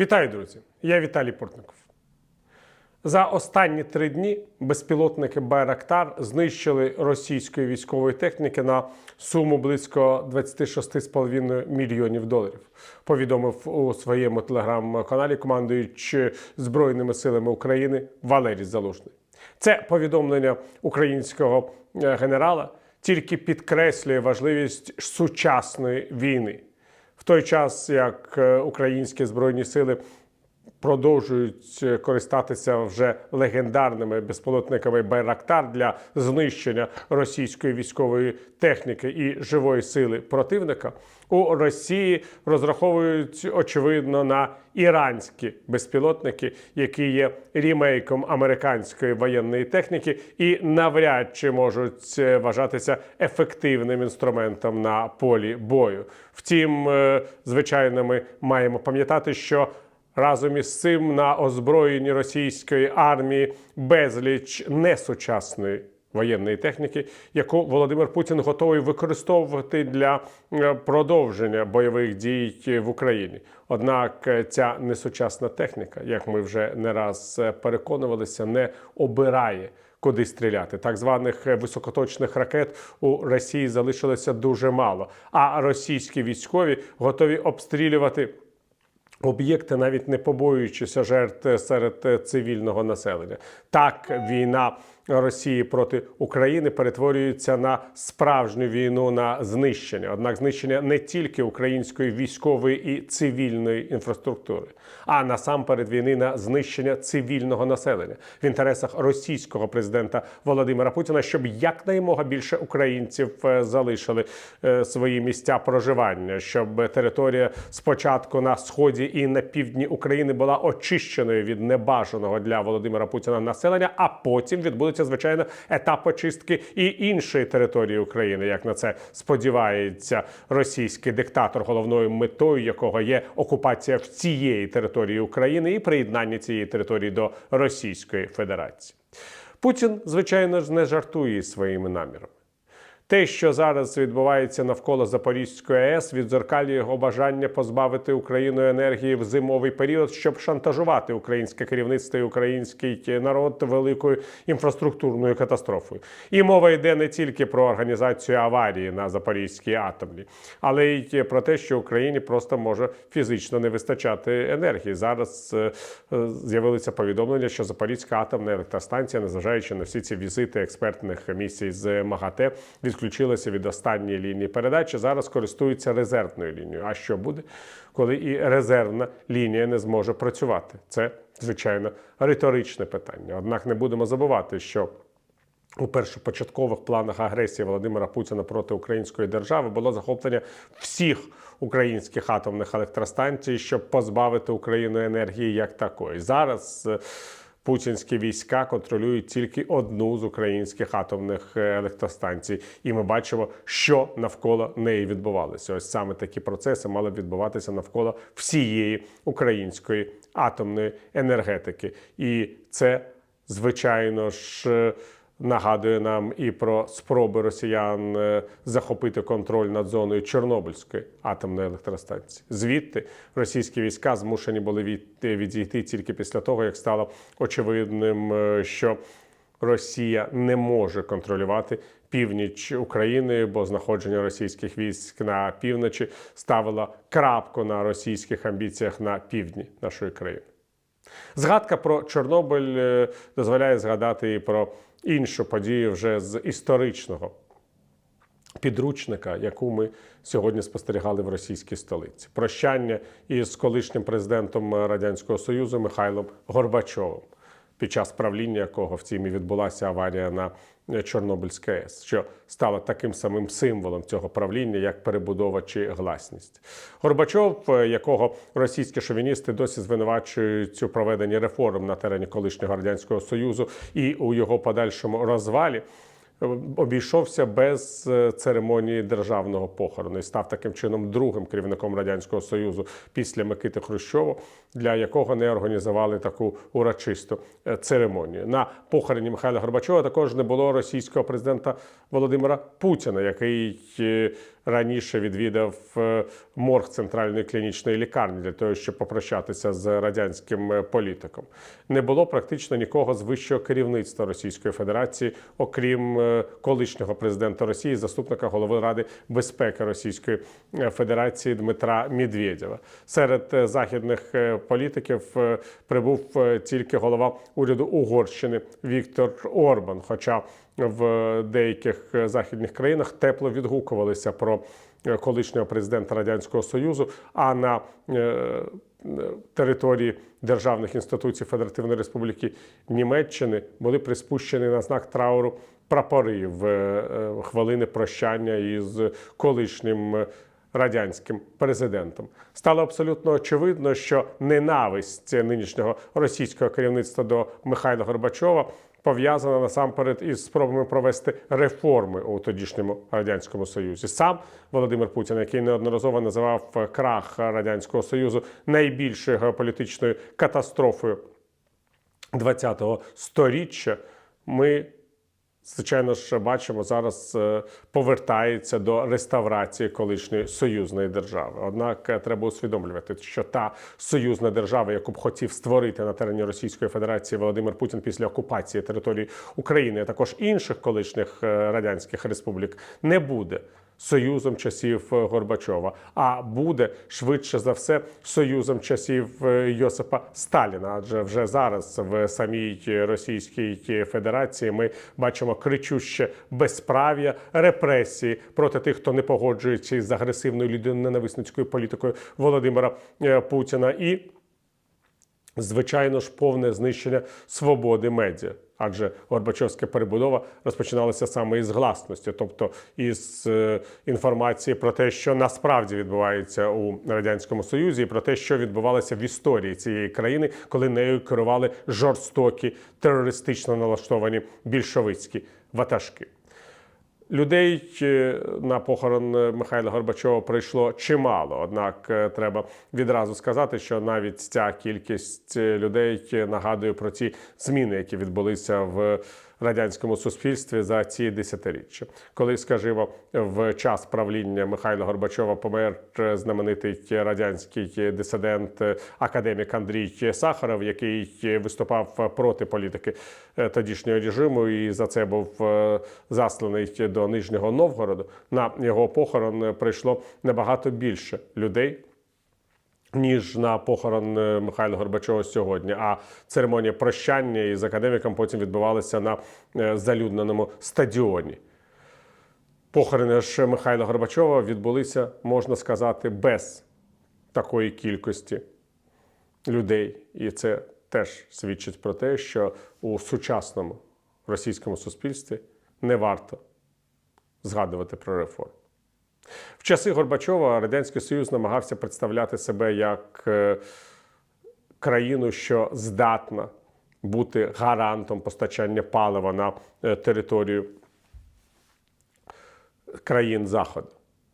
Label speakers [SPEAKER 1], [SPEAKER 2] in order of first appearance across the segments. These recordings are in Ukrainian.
[SPEAKER 1] Вітаю, друзі! Я Віталій Портников. За останні три дні безпілотники Байрактар знищили російської військової техніки на суму близько 26,5 мільйонів доларів. Повідомив у своєму телеграм-каналі командуючи Збройними силами України Валерій Залужний. Це повідомлення українського е, генерала тільки підкреслює важливість сучасної війни. В той час, як е, українські збройні сили продовжують е, користатися вже легендарними безполотниками Байрактар для знищення російської військової техніки і живої сили противника, у Росії розраховують очевидно на іранські безпілотники, які є рімейком американської воєнної техніки, і навряд чи можуть е, вважатися ефективним інструментом на полі бою. Втім, е, звичайно, ми маємо пам'ятати, що Разом із цим на озброєнні російської армії безліч несучасної воєнної техніки, яку Володимир Путін готовий використовувати для е, продовження бойових дій в Україні. Однак е, ця несучасна техніка, як ми вже не раз е, переконувалися, не обирає. Куди стріляти так званих високоточних ракет у Росії залишилося дуже мало. А російські військові готові обстрілювати об'єкти, навіть не побоюючися жертв серед цивільного населення. Так, війна Росії проти України перетворюється на справжню війну на знищення. Однак знищення не тільки української військової і цивільної інфраструктури, а насамперед війни на знищення цивільного населення в інтересах російського президента Володимира Путіна, щоб якнаймога більше українців е, залишили е, свої місця проживання, щоб територія спочатку на сході і на півдні України була очищеною від небажаного для Володимира Путіна населення, а потім відбудеться звичайно етап очистки і іншої території України, як на це сподівається російський диктатор, головною метою якого є окупація всієї території України і приєднання цієї території до Російської Федерації. Путін, звичайно ж, не жартує своїми намірами. Те, що зараз відбувається навколо Запорізької АЕС, відзеркалює його бажання позбавити Україну енергії в зимовий період, щоб шантажувати українське керівництво і український народ великою інфраструктурною катастрофою. І мова йде не тільки про організацію аварії на Запорізькій атомній, але й про те, що Україні просто може фізично не вистачати енергії. Зараз е, е, з'явилися повідомлення, що Запорізька атомна електростанція, незважаючи на всі ці візити експертних місій з МАГАТЕ, відключилася від останньої лінії передачі. Зараз користується резервною лінією. А що буде, коли і резервна лінія не зможе працювати? Це звичайно риторичне питання. Однак не будемо забувати, що у першопочаткових планах агресії Володимира Путіна проти української держави було захоплення всіх українських атомних електростанцій, щоб позбавити Україну енергії як такої. Зараз е, путінські війська контролюють тільки одну з українських атомних е, електростанцій, і ми бачимо, що навколо неї відбувалося. Ось саме такі процеси мали відбуватися навколо всієї української атомної енергетики, і це звичайно ж. Нагадує нам і про спроби росіян е, захопити контроль над зоною Чорнобильської атомної електростанції. Звідти російські війська змушені були відійти тільки після того, як стало очевидним, е, що Росія не може контролювати північ України, бо знаходження російських військ на півночі ставило крапку на російських амбіціях на півдні нашої країни. Згадка про Чорнобиль е, дозволяє згадати і про іншу подію вже з історичного підручника, яку ми сьогодні спостерігали в російській столиці. Прощання із колишнім президентом Радянського Союзу Михайлом Горбачовим, під час правління якого в і відбулася аварія на Чорнобильське, АЕС, що стало таким самим символом цього правління, як перебудова чи гласність. Горбачов, е, якого російські шовіністи досі звинувачують у проведенні реформ на терені колишнього радянського союзу і у його подальшому розвалі. Обійшовся без е, церемонії державного похорону і став таким чином другим керівником радянського союзу після Микити Хрущова, для якого не організували таку урочисту е, церемонію. На похороні Михайла Горбачова також не було російського президента Володимира Путіна, який е, раніше відвідав е, морг центральної клінічної лікарні для того, щоб попрощатися з радянським е, політиком. Не було практично нікого з вищого керівництва Російської Федерації, окрім е, колишнього президента Росії, заступника голови Ради безпеки Російської Федерації Дмитра Медведєва. Серед західних політиків прибув тільки голова уряду Угорщини Віктор Орбан. Хоча в деяких е, західних країнах тепло відгукувалися про е, колишнього президента Радянського Союзу, а на е, території державних інституцій Федеративної Республіки Німеччини були приспущені на знак трауру прапори в хвилини прощання із колишнім радянським президентом. Стало абсолютно очевидно, що ненависть нинішнього російського керівництва до Михайла Горбачова пов'язана насамперед із спробами провести реформи у тодішньому радянському союзі. Сам Володимир Путін, який неодноразово називав крах радянського союзу найбільшою геополітичною катастрофою ХХ сторіччя, ми Звичайно ж, бачимо, зараз е, повертається до реставрації колишньої союзної держави. Однак е, треба усвідомлювати, що та союзна держава, яку б хотів створити на терені Російської Федерації Володимир Путін після окупації території України, а також інших колишніх е, радянських республік, не буде. Союзом часів е, Горбачова, а буде швидше за все союзом часів е, Йосипа Сталіна. Адже вже зараз в самій Російській Федерації ми бачимо кричуще безправ'я, репресії проти тих, хто не погоджується із агресивною людиноненависницькою політикою Володимира е, Путіна і звичайно ж, повне знищення свободи медіа. Адже Горбачовська перебудова розпочиналася саме із гласності, тобто із е, інформації про те, що насправді відбувається у радянському союзі, і про те, що відбувалося в історії цієї країни, коли нею керували жорстокі терористично налаштовані більшовицькі ватажки. Людей е, на похорон е, Михайла Горбачова прийшло чимало. Однак е, треба відразу сказати, що навіть ця кількість е, людей нагадує про ті зміни, які відбулися в радянському суспільстві за ці десятиріччя. Коли, скажімо, в час правління Михайла Горбачова помер знаменитий радянський дисидент е, академік Андрій Сахаров, який виступав проти політики е, тодішнього режиму, і за це був е, засланий до Нижнього Новгороду. На його похорон прийшло набагато більше людей. Ніж на похорон е, Михайла Горбачова сьогодні. А церемонія прощання із академіком потім відбувалася на е, залюдненому стадіоні. Похорони ж Михайла Горбачова відбулися, можна сказати, без такої кількості людей. І це теж свідчить про те, що у сучасному російському суспільстві не варто згадувати про реформи. В часи Горбачова Радянський Союз намагався представляти себе як е, країну, що здатна бути гарантом постачання палива на е, територію країн Заходу.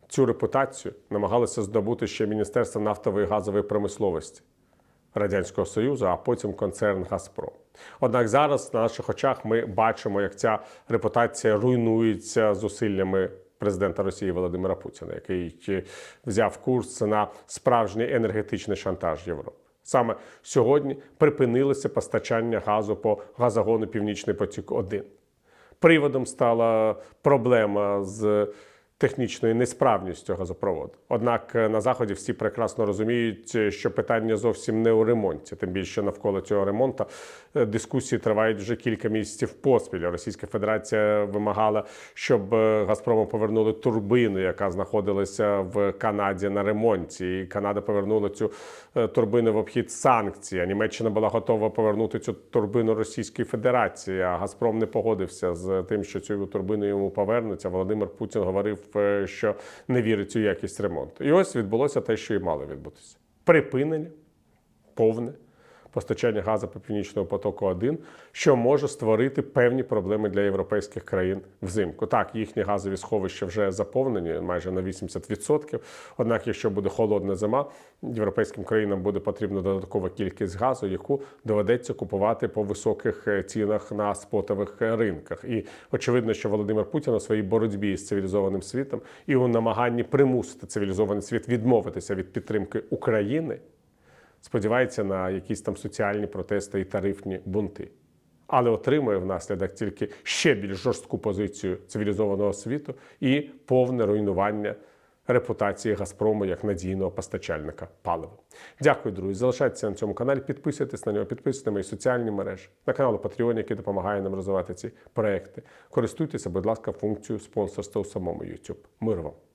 [SPEAKER 1] Цю репутацію намагалося здобути ще Міністерство нафтової і газової промисловості Радянського Союзу, а потім концерн Газпром. Однак зараз на наших очах ми бачимо, як ця репутація руйнується зусиллями президента Росії Володимира Путіна, який взяв курс на справжній енергетичний шантаж Європи. Саме сьогодні припинилося постачання газу по газогону Північний потік 1 Приводом стала проблема з технічною несправністю газопроводу. Однак е, на заході всі прекрасно розуміють, е, що питання зовсім не у ремонті. Тим більше навколо цього ремонту е, дискусії тривають вже кілька місяців поспіль. Російська Федерація вимагала, щоб Газпрому повернули турбину, яка знаходилася в Канаді на ремонті. І Канада повернула цю турбину в обхід санкцій. Німеччина була готова повернути цю турбину Російській Федерації. А Газпром не погодився з тим, що цю турбину йому повернуться. Володимир Путін говорив, що не вірить у якість ремонту. І ось відбулося те, що і мало відбутися: припинення, повне постачання газу по північному потоку 1 що може створити певні проблеми для європейських країн взимку. Так, їхні газові сховища вже заповнені майже на 80%. Однак, якщо буде холодна зима, європейським країнам буде потрібна додаткова кількість газу, яку доведеться купувати по високих е, цінах на спотових е, ринках. І очевидно, що Володимир Путін у своїй боротьбі з цивілізованим світом і у намаганні примусити цивілізований світ відмовитися від підтримки України, сподівається на якісь там соціальні протести і тарифні бунти. Але отримує внаслідок тільки ще більш жорстку позицію цивілізованого світу і повне руйнування репутації Газпрому як надійного постачальника палива. Дякую, друзі. Залишайтеся на цьому каналі, підписуйтесь на нього, підписуйтесь на мої соціальні мережі, на канал Patreon, який допомагає нам розвивати ці проекти. Користуйтеся, будь ласка, функцією спонсорства у самому YouTube. Миру вам!